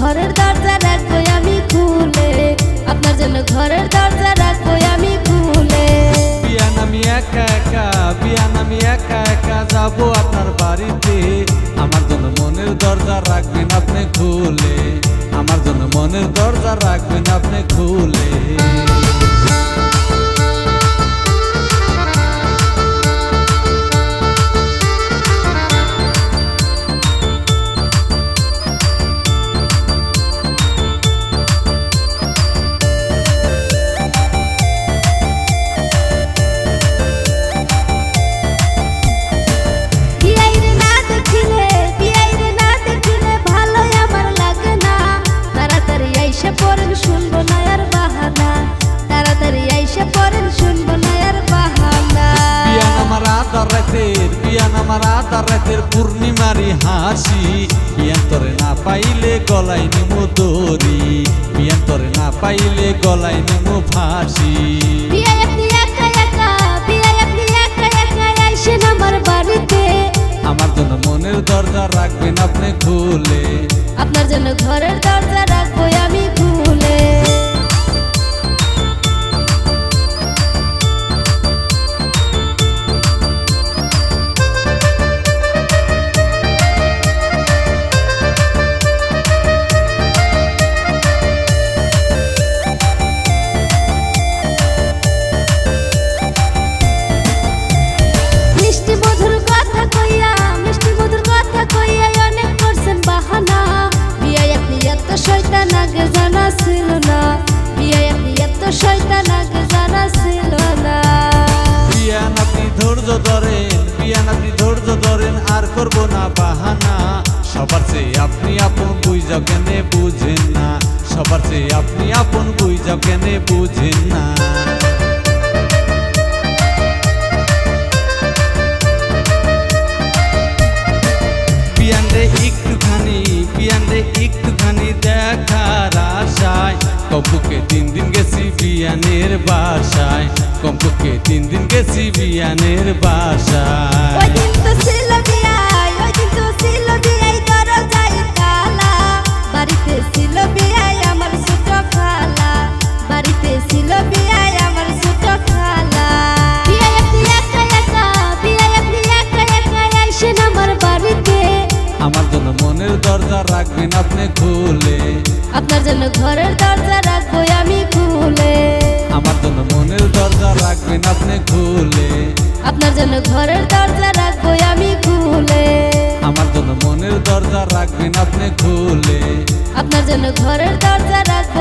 ঘরের দরজা রাখব আমি খুলে। আপনার জন্য ঘরের দরজা রাখব আমি খুলে। বিয়ান আমি একা একা বিয়ান আমি একা একা যাব আপনার বাড়িতে। আমার জন্য মনের দরজা রাখবেন আপনি খুলে। আমার জন্য মনের দরজা রাখবেন আপনি খুলে। আইসা পড়েন শুনব না আর বাহানা। তাড়াতাড়ি আইসা পড়েন শুনব না আর বাহানা। বিয়ান আমার আদার রাতের বিয়ান আমার আদার রাতের পূর্ণিমারি হাসি। বিয়ান তরে না পাইলে গলায় নিমু দড়ি। বিয়ান তরে না পাইলে গলায় নিমু ফাঁসি। বিয়াই আপনি একা একা বিয়াই আপনি একা একা আইসেন আমার বাড়িতে। আমার জন্য মনের দরজা রাখবেন আপনি খুলে। আপনার জন্য ঘরের দরজা রাখব আগে জানা ছিল না। আপনি এত শয়তান আগে জানা না। সবার চেয়ে আপনি আপন বুঝা কেনে বুঝেন না। সবার চেয়ে আপনি আপন বুঝা কেনে বুঝেন না। একটুখানি দেখার আশায়। কম্পুকে তিন দিন গেছি বিয়ানের বাসায়। কম্পুকে তিন দিন গেছি বিয়ানের বাসায়। রাখবেন আপনি খুলে। আপনার জন্য ঘরের দরজা রাখব আমি খুলে। আমার জন্য মনের দরজা রাখবেন আপনি খুলে। আপনার জন্য ঘরের দরজা রাখব আমি খুলে। আমার জন্য মনের দরজা রাখবেন আপনি খুলে। আপনার জন্য ঘরের দরজা রাখব